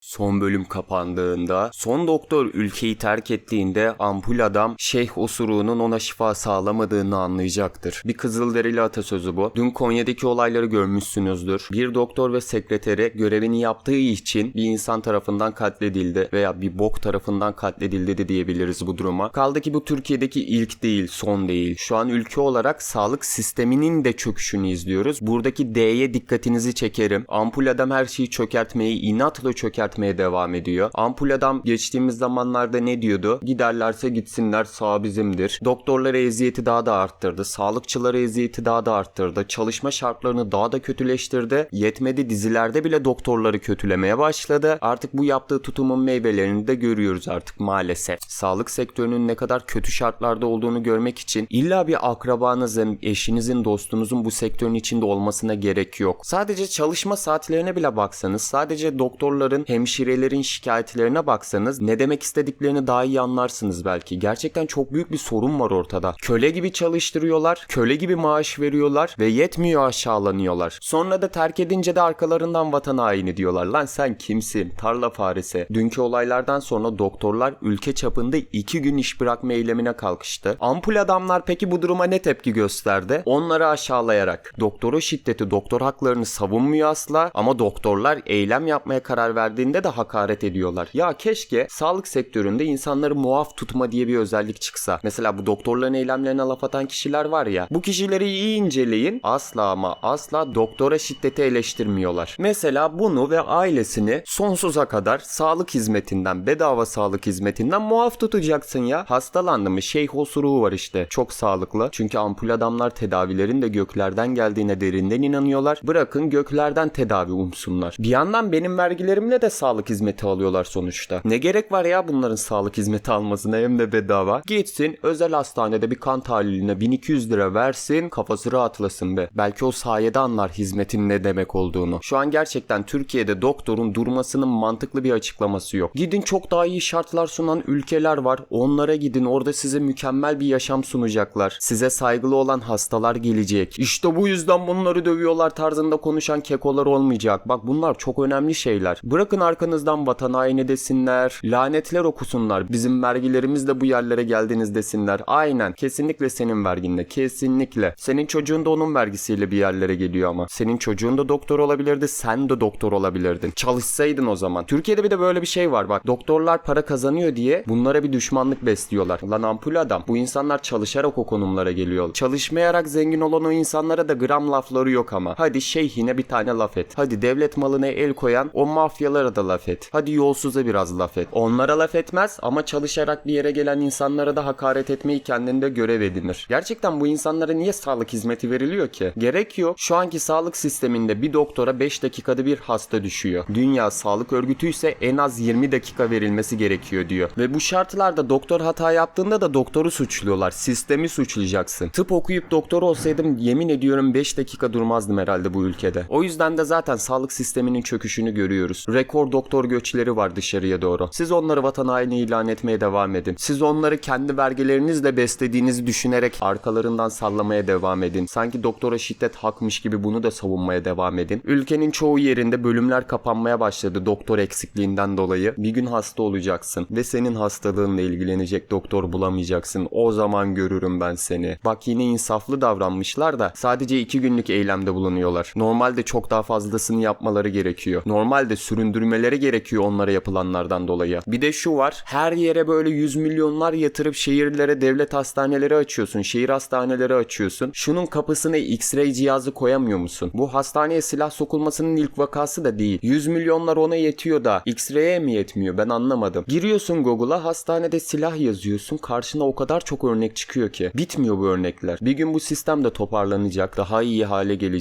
Son bölüm kapandığında, son doktor ülkeyi terk ettiğinde ampul adam şeyh osuruğunun ona şifa sağlamadığını anlayacaktır. Bir Kızılderili atasözü bu. Dün Konya'daki olayları görmüşsünüzdür. Bir doktor ve sekreteri görevini yaptığı için bir insan tarafından katledildi veya bir bok tarafından katledildi de diyebiliriz bu duruma. Kaldı ki bu Türkiye'deki ilk değil, son değil. Şu an ülke olarak sağlık sisteminin de çöküşünü izliyoruz. Buradaki D'ye dikkatinizi çekerim. Ampul adam her şeyi çökertmeyi, inatla çökertmeye devam ediyor. Ampul adam geçtiğimiz zamanlarda ne diyordu? Giderlerse gitsinler sağ bizimdir. Doktorlara eziyeti daha da arttırdı. Sağlıkçılara eziyeti daha da arttırdı. Çalışma şartlarını daha da kötüleştirdi. Yetmedi dizilerde bile doktorları kötülemeye başladı. Artık bu yaptığı tutumun meyvelerini de görüyoruz artık maalesef. Sağlık sektörünün ne kadar kötü şartlarda olduğunu görmek için illa bir akrabanızın, eşinizin, dostunuzun bu sektörün içinde olmasına gerek yok. Sadece çalışma saatlerine bile baksanız, sadece doktorların, hemşirelerin şikayetlerine baksanız ne demek istediklerini daha iyi anlarsınız belki. Gerçekten çok büyük bir sorun var ortada. Köle gibi çalıştırıyorlar, köle gibi maaş veriyorlar ve yetmiyor aşağılanıyorlar. Sonra da terk edince de arkalarından vatan haini diyorlar. Lan sen kimsin? Tarla faresi. Dünkü olaylardan sonra doktorlar ülke çapında iki gün iş bırakma eylemine kalkıştı. Ampul adamlar peki bu duruma ne tepki gösterdi? Onları aşağılayarak. Doktora şiddeti, doktor haklarını savunmuyor asla ama doktorlar eylem yapmaya karar verdiğinde de hakaret ediyorlar. Ya keşke sağlık sektöründe insanları muaf tutma diye bir özellik çıksa. Mesela bu doktorların eylemlerine laf atan kişiler var ya. Bu kişileri iyi inceleyin. Asla ama asla doktora şiddeti eleştirmiyorlar. Mesela bunu ve ailesini sonsuza kadar sağlık hizmetinden, bedava sağlık hizmetinden muaf tutacaksın ya. Hastalandı mı? Şeyh osuruğu var işte. Çok sağlıklı. Çünkü ampul adamlar tedavilerin de göklerden geldiğine derinden inanıyorlar. Bırakın göklerden tedavi umsunlar. Bir yandan benim vergilerimle de sağlık hizmeti alıyorlar sonuçta. Ne gerek var ya bunların sağlık hizmeti almasına hem de bedava. Gitsin özel hastanede bir kan tahliline 1200 lira versin kafası rahatlasın be. Belki o sayede anlar hizmetin ne demek olduğunu. Şu an gerçekten Türkiye'de doktorun durmasının mantıklı bir açıklaması yok. Gidin çok daha iyi şartlar sunan ülkeler var. Onlara gidin orada size mükemmel bir yaşam sunacaklar. Size saygılı olan hastalar gelecek. İşte bu yüzden bunları dövüyorlar tarzında konuşan kekolar olmayacak. Bak bunlar çok önemli şeyler. Bırakın arkanızdan vatan haini desinler. Lanetler okusunlar. Bizim vergilerimiz de bu yerlere geldiniz desinler. Aynen. Kesinlikle senin verginle. Kesinlikle. Senin çocuğun da onun vergisiyle bir yerlere geliyor ama. Senin çocuğun da doktor olabilirdi. Sen de doktor olabilirdin. Çalışsaydın o zaman. Türkiye'de bir de böyle bir şey var bak. Doktorlar para kazanıyor diye bunlara bir düşmanlık besliyorlar. Lan ampul adam. Bu insanlar çalışarak o konumlara geliyor. Çalışmayarak zengin olan o insanlara da gram lafları yok ama. Hadi şeyhine bir tane laf et. Hadi devlet malına el koyan o mafyalara da laf et. Hadi yolsuza biraz laf et. Onlara laf etmez ama çalışarak bir yere gelen insanlara da hakaret etmeyi kendinde görev edinir. Gerçekten bu insanlara niye sağlık hizmeti veriliyor ki? Gerek yok. Şu anki sağlık sisteminde bir doktora 5 dakikada bir hasta düşüyor. Dünya Sağlık Örgütü ise en az 20 dakika verilmesi gerekiyor diyor. Ve bu şartlarda doktor hata yaptığında da doktoru suçluyorlar. Sistemi suçlayacaksın. Tıp okuyup doktor olsaydım yemin ediyorum 5 dakika durmazdım herhalde bu ülkede. O yüzden de zaten sağlık sisteminin çöküşünü görüyoruz. Rekor doktor göçleri var dışarıya doğru. Siz onları vatan haini ilan etmeye devam edin. Siz onları kendi vergilerinizle beslediğinizi düşünerek arkalarından sallamaya devam edin. Sanki doktora şiddet hakmış gibi bunu da savunmaya devam edin. Ülkenin çoğu yerinde bölümler kapanmaya başladı doktor eksikliğinden dolayı. Bir gün hasta olacaksın ve senin hastalığınla ilgilenecek doktor bulamayacaksın. O zaman görürüm ben seni. Bak yine insaflı davranmışlar da sadece iki günlük eylemde bulunuyorlar. Normalde çok daha fazlasını yapmaları gerekiyor. Normalde süründürmeleri gerekiyor onlara yapılanlardan dolayı. Bir de şu var. Her yere böyle yüz milyonlar yatırıp şehirlere devlet hastaneleri açıyorsun. Şehir hastaneleri açıyorsun. Şunun kapısına X-ray cihazı koyamıyor musun? Bu hastaneye silah sokulmasının ilk vakası da değil. 100 milyonlar ona yetiyor da X-ray'e mi yetmiyor? Ben anlamadım. Giriyorsun Google'a hastanede silah yazıyorsun. Karşına o kadar çok örnek çıkıyor ki. Bitmiyor bu örnekler. Bir gün bu sistem de toparlanacak. Daha iyi hale gelecek.